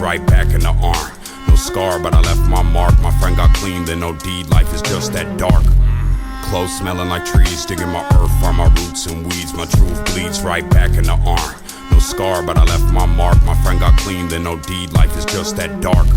right back in the arm. No scar, but I left my mark. My friend got clean, then no deed. Life is just that dark. Clothes smelling like trees, digging my earth from my roots and weeds. My truth bleeds right back in the arm. No scar, but I left my mark. My friend got clean, then no deed. Life is just that dark.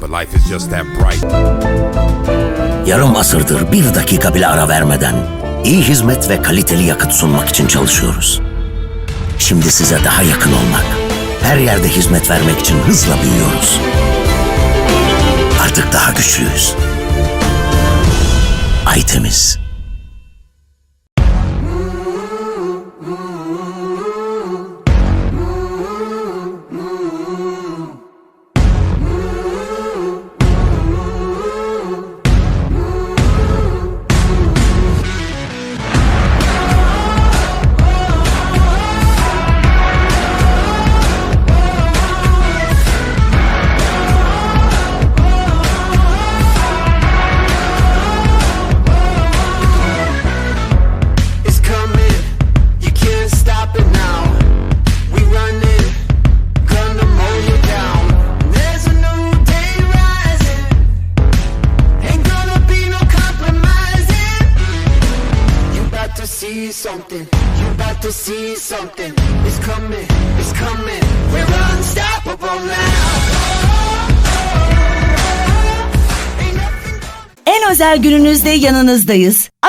But life is just that bright. Yarım asırdır bir dakika bile ara vermeden iyi hizmet ve kaliteli yakıt sunmak için çalışıyoruz. Şimdi size daha yakın olmak, her yerde hizmet vermek için hızla büyüyoruz. Artık daha güçlüyüz. Aytemiz. En özel gününüzde yanınızdayız.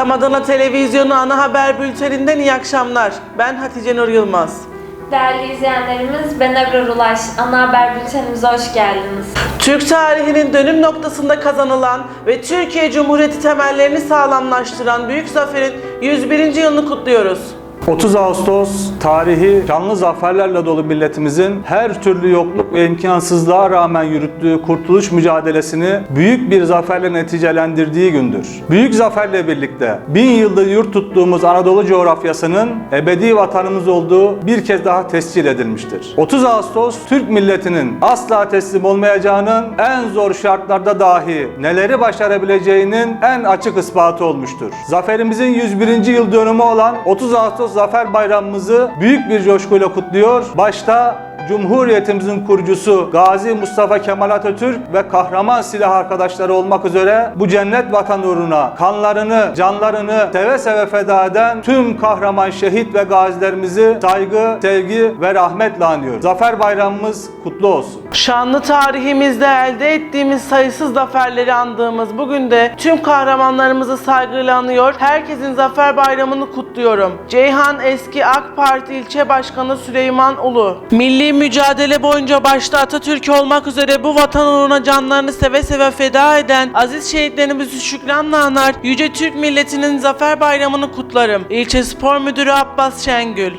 Tam Adana Televizyonu ana haber bülteninden iyi akşamlar. Ben Hatice Nur Yılmaz. Değerli izleyenlerimiz, ben Ebrar Ulaş. Ana Haber Bültenimize hoş geldiniz. Türk tarihinin dönüm noktasında kazanılan ve Türkiye Cumhuriyeti temellerini sağlamlaştıran büyük zaferin 101. yılını kutluyoruz. 30 Ağustos tarihi canlı zaferlerle dolu milletimizin her türlü yokluk ve imkansızlığa rağmen yürüttüğü kurtuluş mücadelesini büyük bir zaferle neticelendirdiği gündür. Büyük zaferle birlikte bin yıldır yurt tuttuğumuz Anadolu coğrafyasının ebedi vatanımız olduğu bir kez daha tescil edilmiştir. 30 Ağustos Türk milletinin asla teslim olmayacağının en zor şartlarda dahi neleri başarabileceğinin en açık ispatı olmuştur. Zaferimizin 101. yıl dönümü olan 30 Ağustos Zafer Bayramımızı büyük bir coşkuyla kutluyor. Başta Cumhuriyetimizin kurucusu Gazi Mustafa Kemal Atatürk ve kahraman silah arkadaşları olmak üzere bu cennet vatan uğruna kanlarını, canlarını seve seve feda eden tüm kahraman şehit ve gazilerimizi saygı, sevgi ve rahmetle anıyoruz. Zafer Bayramımız kutlu olsun. Şanlı tarihimizde elde ettiğimiz sayısız zaferleri andığımız bugün de tüm kahramanlarımızı saygıyla anıyor. Herkesin Zafer Bayramı'nı kutluyorum. Ceyhan eski AK Parti ilçe başkanı Süleyman Ulu. Milli mücadele boyunca başta Atatürk olmak üzere bu vatan uğruna canlarını seve seve feda eden aziz şehitlerimizi şükranla anar. Yüce Türk milletinin Zafer Bayramı'nı kutlarım. İlçe Spor Müdürü Abbas Şengül.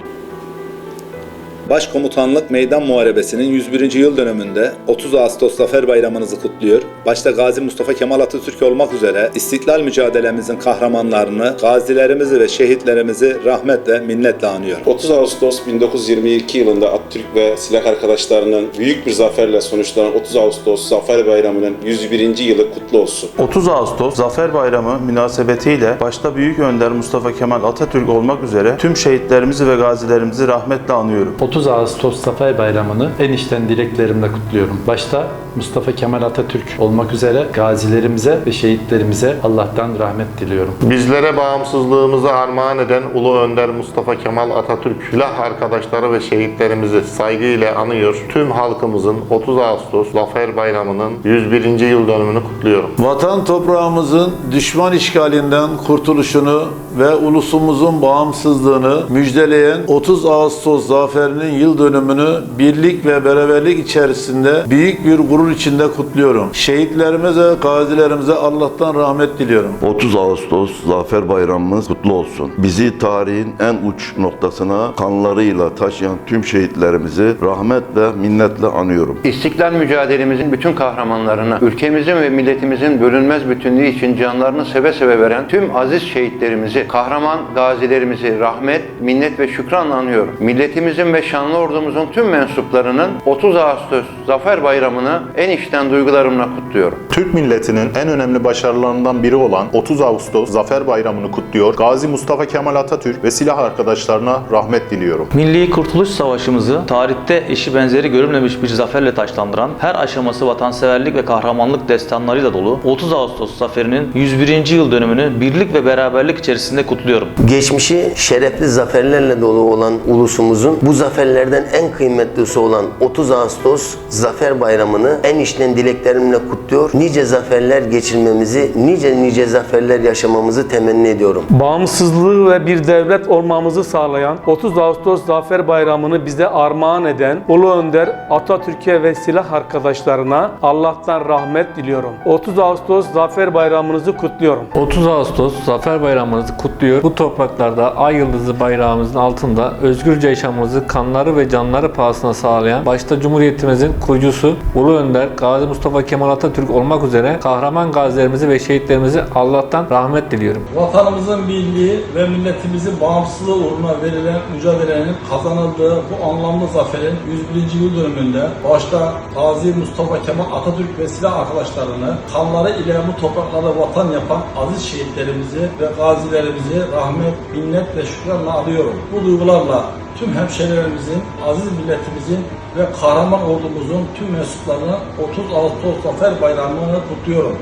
Başkomutanlık Meydan Muharebesi'nin 101. yıl dönümünde 30 Ağustos Zafer Bayramınızı kutluyor. Başta Gazi Mustafa Kemal Atatürk olmak üzere istiklal mücadelemizin kahramanlarını, gazilerimizi ve şehitlerimizi rahmetle, minnetle anıyor. 30 Ağustos 1922 yılında Atatürk ve silah arkadaşlarının büyük bir zaferle sonuçlanan 30 Ağustos Zafer Bayramı'nın 101. yılı kutlu olsun. 30 Ağustos Zafer Bayramı münasebetiyle başta Büyük Önder Mustafa Kemal Atatürk olmak üzere tüm şehitlerimizi ve gazilerimizi rahmetle anıyorum. 30 30 Ağustos Zafer Bayramı'nı en içten dileklerimle kutluyorum. Başta Mustafa Kemal Atatürk olmak üzere gazilerimize ve şehitlerimize Allah'tan rahmet diliyorum. Bizlere bağımsızlığımızı armağan eden Ulu Önder Mustafa Kemal Atatürk, silah arkadaşları ve şehitlerimizi saygıyla anıyor. Tüm halkımızın 30 Ağustos Zafer Bayramı'nın 101. yıl dönümünü kutluyorum. Vatan toprağımızın düşman işgalinden kurtuluşunu ve ulusumuzun bağımsızlığını müjdeleyen 30 Ağustos zaferinin yıl dönümünü birlik ve beraberlik içerisinde büyük bir gurur içinde kutluyorum. Şehitlerimize, gazilerimize Allah'tan rahmet diliyorum. 30 Ağustos Zafer Bayramımız kutlu olsun. Bizi tarihin en uç noktasına kanlarıyla taşıyan tüm şehitlerimizi rahmetle, minnetle anıyorum. İstiklal mücadelemizin bütün kahramanlarına, ülkemizin ve milletimizin bölünmez bütünlüğü için canlarını seve seve veren tüm aziz şehitlerimizi, kahraman gazilerimizi rahmet, minnet ve şükranla anıyorum. Milletimizin ve şanlı ordumuzun tüm mensuplarının 30 Ağustos Zafer Bayramı'nı en içten duygularımla kutluyorum. Türk milletinin en önemli başarılarından biri olan 30 Ağustos Zafer Bayramı'nı kutluyor. Gazi Mustafa Kemal Atatürk ve silah arkadaşlarına rahmet diliyorum. Milli Kurtuluş Savaşımızı tarihte eşi benzeri görülmemiş bir zaferle taçlandıran, her aşaması vatanseverlik ve kahramanlık destanlarıyla dolu 30 Ağustos zaferinin 101. yıl dönümünü birlik ve beraberlik içerisinde kutluyorum. Geçmişi şerefli zaferlerle dolu olan ulusumuzun bu zaferlerden en kıymetlisi olan 30 Ağustos Zafer Bayramı'nı en içten dileklerimle kutluyor. Nice zaferler geçirmemizi, nice nice zaferler yaşamamızı temenni ediyorum. Bağımsızlığı ve bir devlet olmamızı sağlayan 30 Ağustos Zafer Bayramı'nı bize armağan eden Ulu Önder Atatürk'e ve silah arkadaşlarına Allah'tan rahmet diliyorum. 30 Ağustos Zafer Bayramınızı kutluyorum. 30 Ağustos Zafer Bayramınızı kutluyor. Bu topraklarda ay yıldızı bayrağımızın altında özgürce yaşamımızı kanları ve canları pahasına sağlayan başta Cumhuriyetimizin kurucusu Ulu Önder Gazi Mustafa Kemal Atatürk olmak üzere kahraman gazilerimizi ve şehitlerimizi Allah'tan rahmet diliyorum. Vatanımızın birliği ve milletimizin bağımsızlığı uğruna verilen mücadelenin kazanıldığı bu anlamlı zaferin 101. yıl dönümünde başta Gazi Mustafa Kemal Atatürk ve silah arkadaşlarını kanları ile bu topraklarda vatan yapan aziz şehitlerimizi ve gazilerimizi rahmet, minnet ve şükranla anıyorum. Bu duygularla tüm hemşehrilerimizin, aziz milletimizin ve kahraman ordumuzun tüm mensuplarını 30 Ağustos Zafer Bayramı'nı kutluyorum.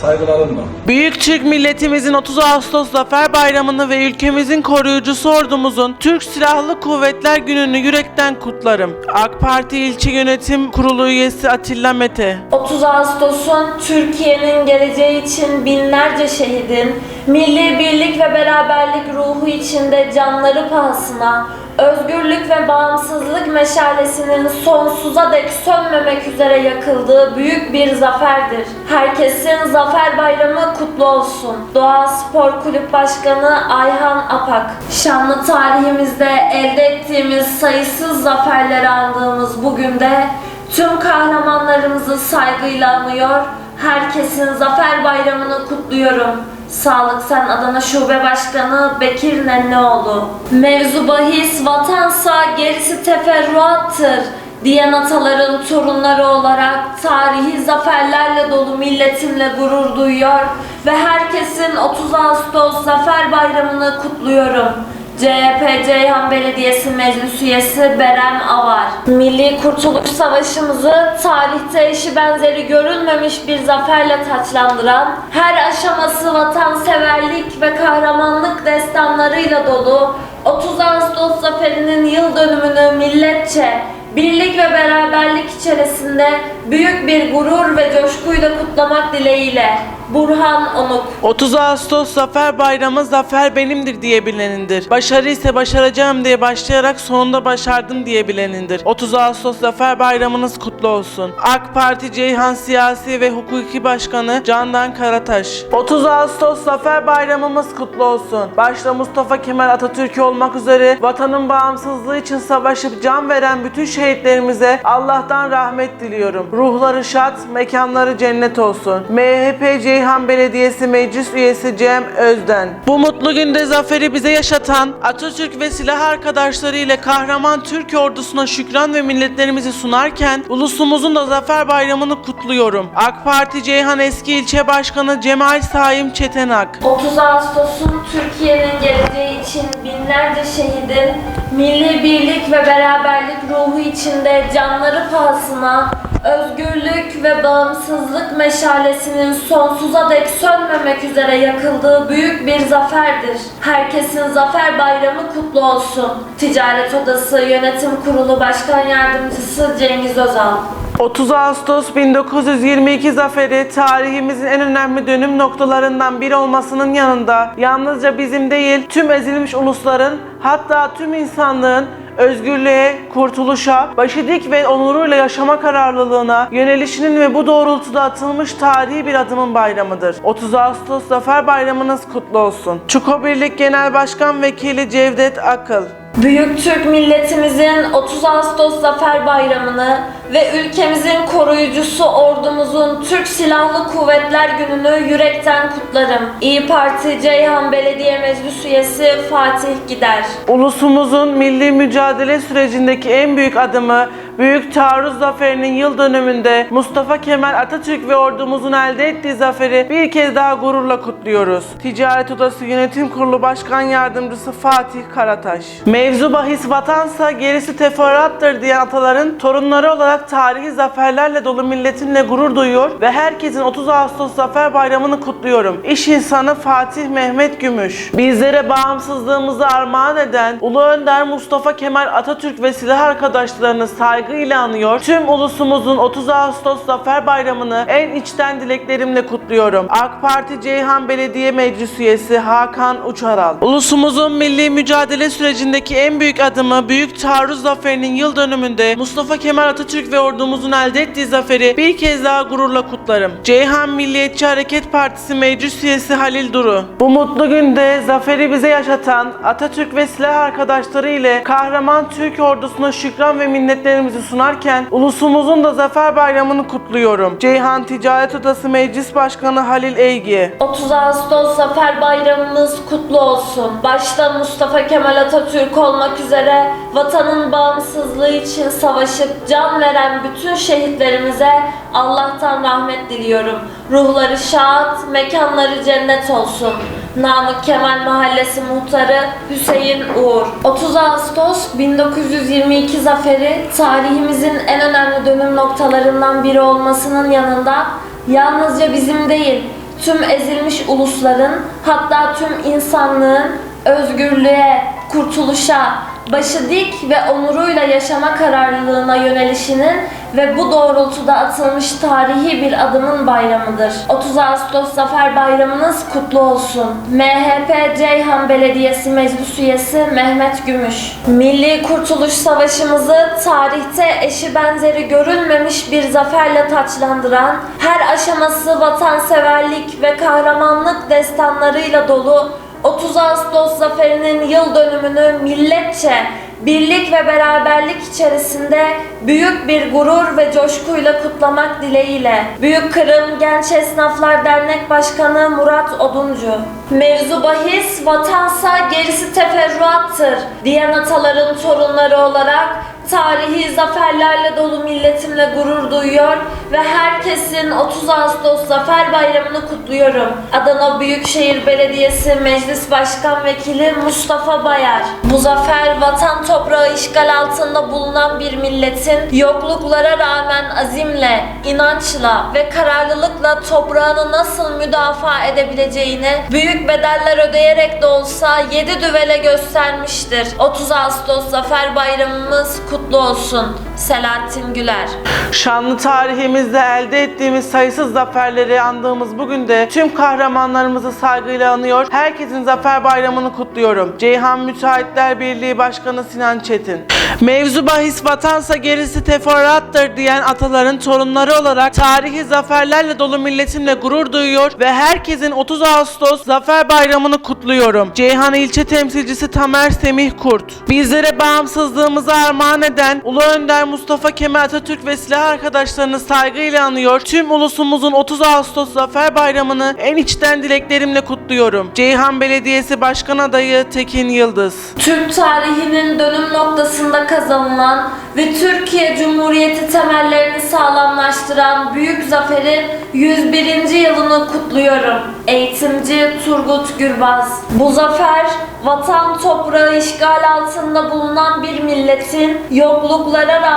Saygılarımla. Büyük Türk milletimizin 30 Ağustos Zafer Bayramı'nı ve ülkemizin koruyucusu ordumuzun Türk Silahlı Kuvvetler Günü'nü yürekten kutlarım. AK Parti İlçe Yönetim Kurulu üyesi Atilla Mete. 30 Ağustos'un Türkiye'nin geleceği için binlerce şehidin, milli birlik ve beraberlik ruhu içinde canları pahasına, özgürlük ve bağımsızlık meşalesinin sonsuza dek sönmemek üzere yakıldığı büyük bir zaferdir. Herkesin Zafer Bayramı kutlu olsun. Doğa Spor Kulüp Başkanı Ayhan Apak. Şanlı tarihimizde elde ettiğimiz sayısız zaferleri andığımız bugün de tüm kahramanlarımızı saygıyla anıyor, herkesin Zafer Bayramını kutluyorum. Sağlık Sen Adana Şube Başkanı Bekir Nenneoğlu. Mevzu bahis vatansa gerisi teferruattır diyen ataların torunları olarak tarihi zaferlerle dolu milletimle gurur duyuyor ve herkesin 30 Ağustos Zafer Bayramını kutluyorum. CHP Ceyhan Belediyesi Meclis Üyesi Berem Avar. Milli Kurtuluş Savaşımızı tarihte eşi benzeri görülmemiş bir zaferle taçlandıran, her aşaması vatanseverlik ve kahramanlık destanlarıyla dolu 30 Ağustos Zaferi'nin yıl dönümünü milletçe, birlik ve beraberlik içerisinde büyük bir gurur ve coşkuyla kutlamak dileğiyle. Burhan Onuk 30 Ağustos Zafer Bayramı zafer benimdir diye bilenindir. Başarı ise başaracağım diye başlayarak sonunda başardım diye bilenindir. 30 Ağustos Zafer Bayramınız kutlu olsun. AK Parti Ceyhan Siyasi ve Hukuki Başkanı Candan Karataş. 30 Ağustos Zafer Bayramımız kutlu olsun. Başta Mustafa Kemal Atatürk olmak üzere vatanın bağımsızlığı için savaşıp can veren bütün şehitlerimize Allah'tan rahmet diliyorum. Ruhları şad, mekanları cennet olsun. MHP Ceyhan Belediyesi Meclis Üyesi Cem Özden. Bu mutlu günde zaferi bize yaşatan Atatürk ve silah arkadaşları ile kahraman Türk ordusuna şükran ve minnetlerimizi sunarken ulusumuzun da Zafer Bayramı'nı kutluyorum. AK Parti Ceyhan Eski İlçe Başkanı Cemal Saim Çetenak. 30 Ağustos'un Türkiye'nin geleceği için binlerce şehidin milli birlik ve beraberlik ruhu içinde canları pahasına özgürlük ve bağımsızlık meşalesinin sonsuza dek sönmemek üzere yakıldığı büyük bir zaferdir. Herkesin Zafer Bayramı kutlu olsun. Ticaret Odası Yönetim Kurulu Başkan Yardımcısı Cengiz Özal. 30 Ağustos 1922 zaferi tarihimizin en önemli dönüm noktalarından biri olmasının yanında yalnızca bizim değil tüm ezilmiş ulusların hatta tüm insanlığın özgürlüğe, kurtuluşa, başı dik ve onuruyla yaşama kararlılığına yönelişinin ve bu doğrultuda atılmış tarihi bir adımın bayramıdır. 30 Ağustos Zafer Bayramınız kutlu olsun. Çuko Birlik Genel Başkan Vekili Cevdet Akıl. Büyük Türk milletimizin 30 Ağustos Zafer Bayramı'nı ve ülkemizin koruyucusu ordumuzun Türk Silahlı Kuvvetler Günü'nü yürekten kutlarım. İyi Parti Ceyhan Belediye Meclis Üyesi Fatih Gider. Ulusumuzun milli mücadele sürecindeki en büyük adımı Büyük Taarruz Zaferi'nin yıl dönümünde Mustafa Kemal Atatürk ve ordumuzun elde ettiği zaferi bir kez daha gururla kutluyoruz. Ticaret Odası Yönetim Kurulu Başkan Yardımcısı Fatih Karataş. Mevzu bahis vatansa gerisi teferruattır diyen ataların torunları olarak tarihi zaferlerle dolu milletimle gurur duyuyor ve herkesin 30 Ağustos Zafer Bayramı'nı kutluyorum. İş insanı Fatih Mehmet Gümüş. Bizlere bağımsızlığımızı armağan eden Ulu Önder Mustafa Kemal Atatürk ve silah arkadaşlarını saygıyla anıyor. Tüm ulusumuzun 30 Ağustos Zafer Bayramı'nı en içten dileklerimle kutluyorum. AK Parti Ceyhan Belediye Meclis Üyesi Hakan Uçaral. Ulusumuzun milli mücadele sürecindeki en büyük adımı Büyük Taarruz Zaferi'nin yıl dönümünde Mustafa Kemal Atatürk ve ordumuzun elde ettiği zaferi bir kez daha gururla kutlarım. Ceyhan Milliyetçi Hareket Partisi Meclis Üyesi Halil Duru. Bu mutlu günde zaferi bize yaşatan Atatürk ve silah arkadaşları ile kahraman Türk ordusuna şükran ve minnetlerimizi sunarken ulusumuzun da Zafer Bayramı'nı kutluyorum. Ceyhan Ticaret Odası Meclis Başkanı Halil Eygi. 30 Ağustos Zafer Bayramımız kutlu olsun. Başta Mustafa Kemal Atatürk olmak üzere vatanın bağımsızlığı için savaşıp can veren bütün şehitlerimize Allah'tan rahmet diliyorum. Ruhları şad, mekanları cennet olsun. Namık Kemal Mahallesi Muhtarı Hüseyin Uğur. 30 Ağustos 1922 zaferi tarihimizin en önemli dönüm noktalarından biri olmasının yanında yalnızca bizim değil, tüm ezilmiş ulusların hatta tüm insanlığın özgürlüğe, kurtuluşa, başı dik ve onuruyla yaşama kararlılığına yönelişinin ve bu doğrultuda atılmış tarihi bir adımın bayramıdır. 30 Ağustos Zafer Bayramınız kutlu olsun. MHP Ceyhan Belediyesi Meclis Üyesi Mehmet Gümüş. Milli Kurtuluş Savaşımızı tarihte eşi benzeri görülmemiş bir zaferle taçlandıran, her aşaması vatanseverlik ve kahramanlık destanlarıyla dolu 30 Ağustos zaferinin yıl dönümünü milletçe birlik ve beraberlik içerisinde büyük bir gurur ve coşkuyla kutlamak dileğiyle. Büyük Kırım Genç Esnaflar Dernek Başkanı Murat Oduncu. Mevzu bahis vatansa gerisi teferruattır diyen ataların torunları olarak tarihi zaferlerle dolu milletimle gurur duyuyor ve herkesin 30 Ağustos Zafer Bayramı'nı kutluyorum. Adana Büyükşehir Belediyesi Meclis Başkan Vekili Mustafa Bayar. Bu zafer vatan toprağı işgal altında bulunan bir milletin yokluklara rağmen azimle, inançla ve kararlılıkla toprağını nasıl müdafaa edebileceğini büyük bedeller ödeyerek de olsa yedi düvele göstermiştir. 30 Ağustos Zafer Bayramımız kutlu olsun. Selahattin Güler. Şanlı tarihimizde elde ettiğimiz sayısız zaferleri andığımız bugün de tüm kahramanlarımızı saygıyla anıyor. Herkesin Zafer Bayramı'nı kutluyorum. Ceyhan Müteahhitler Birliği Başkanı Sinan Çetin. Mevzu bahis vatansa gerisi teferruattır diyen ataların torunları olarak tarihi zaferlerle dolu milletimle gurur duyuyor ve herkesin 30 Ağustos Zafer Bayramı'nı kutluyorum. Ceyhan ilçe temsilcisi Tamer Semih Kurt. Bizlere bağımsızlığımızı armağan eden Ulu Önder Önder Mustafa Kemal Atatürk ve silah arkadaşlarını saygıyla anıyor. Tüm ulusumuzun 30 Ağustos Zafer Bayramı'nı en içten dileklerimle kutluyorum. Ceyhan Belediyesi Başkan Adayı Tekin Yıldız. Türk tarihinin dönüm noktasında kazanılan ve Türkiye Cumhuriyeti temellerini sağlamlaştıran büyük zaferin 101. yılını kutluyorum. Eğitimci Turgut Gürbaz. Bu zafer, vatan toprağı işgal altında bulunan bir milletin yokluklara rağmen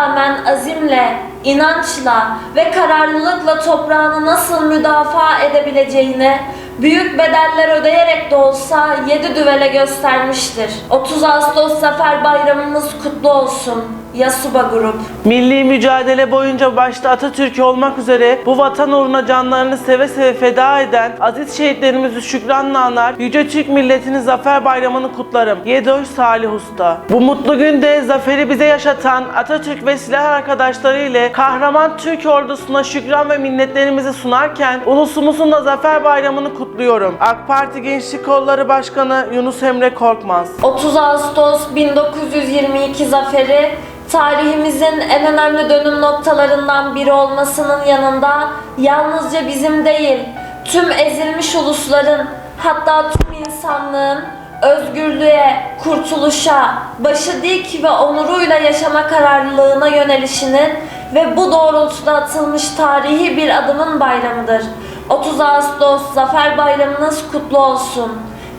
azimle, inançla ve kararlılıkla toprağını nasıl müdafaa edebileceğini büyük bedeller ödeyerek de olsa yedi düvele göstermiştir. 30 Ağustos Zafer Bayramımız kutlu olsun. Yasuba Grup. Milli mücadele boyunca başta Atatürk olmak üzere bu vatan uğruna canlarını seve seve feda eden aziz şehitlerimizi şükranla anar, Yüce Türk milletinin Zafer Bayramı'nı kutlarım. Yedoş Salih Usta. Bu mutlu günde zaferi bize yaşatan Atatürk ve silah arkadaşları ile kahraman Türk ordusuna şükran ve minnetlerimizi sunarken ulusumuzun da Zafer Bayramı'nı kutluyorum. AK Parti Gençlik Kolları Başkanı Yunus Emre Korkmaz. 30 Ağustos 1922 zaferi tarihimizin en önemli dönüm noktalarından biri olmasının yanında yalnızca bizim değil, tüm ezilmiş ulusların hatta tüm insanlığın özgürlüğe, kurtuluşa, başı dik ve onuruyla yaşama kararlılığına yönelişinin ve bu doğrultuda atılmış tarihi bir adımın bayramıdır. 30 Ağustos Zafer Bayramınız kutlu olsun.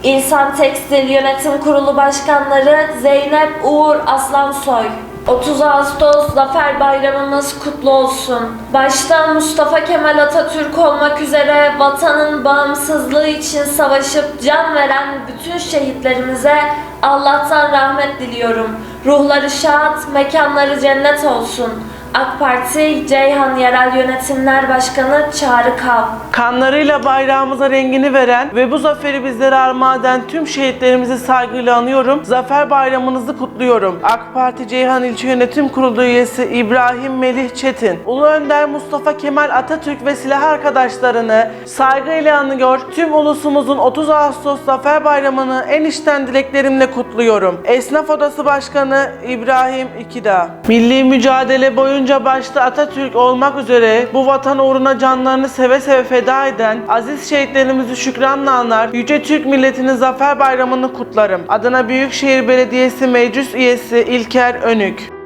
İnsan Tekstil Yönetim Kurulu Başkanları Zeynep Uğur Aslansoy 30 Ağustos Zafer Bayramımız kutlu olsun. Başta Mustafa Kemal Atatürk olmak üzere vatanın bağımsızlığı için savaşıp can veren bütün şehitlerimize Allah'tan rahmet diliyorum. Ruhları şad, mekanları cennet olsun. AK Parti Ceyhan Yerel Yönetimler Başkanı Çağrı Kav. Kanlarıyla bayrağımıza rengini veren ve bu zaferi bizlere armağan eden tüm şehitlerimizi saygıyla anıyorum. Zafer bayramınızı kutluyorum. AK Parti Ceyhan İlçe Yönetim Kurulu üyesi İbrahim Melih Çetin, Ulu Önder Mustafa Kemal Atatürk ve silah arkadaşlarını saygıyla anıyor. Tüm ulusumuzun 30 Ağustos Zafer Bayramı'nı en içten dileklerimle kutluyorum. Esnaf Odası Başkanı İbrahim İkida. Milli mücadele boyunca başta Atatürk olmak üzere bu vatan uğruna canlarını seve seve feda eden aziz şehitlerimizi şükranla anar, Yüce Türk milletinin Zafer Bayramı'nı kutlarım. Adına Büyükşehir Belediyesi Meclis Üyesi İlker Önük.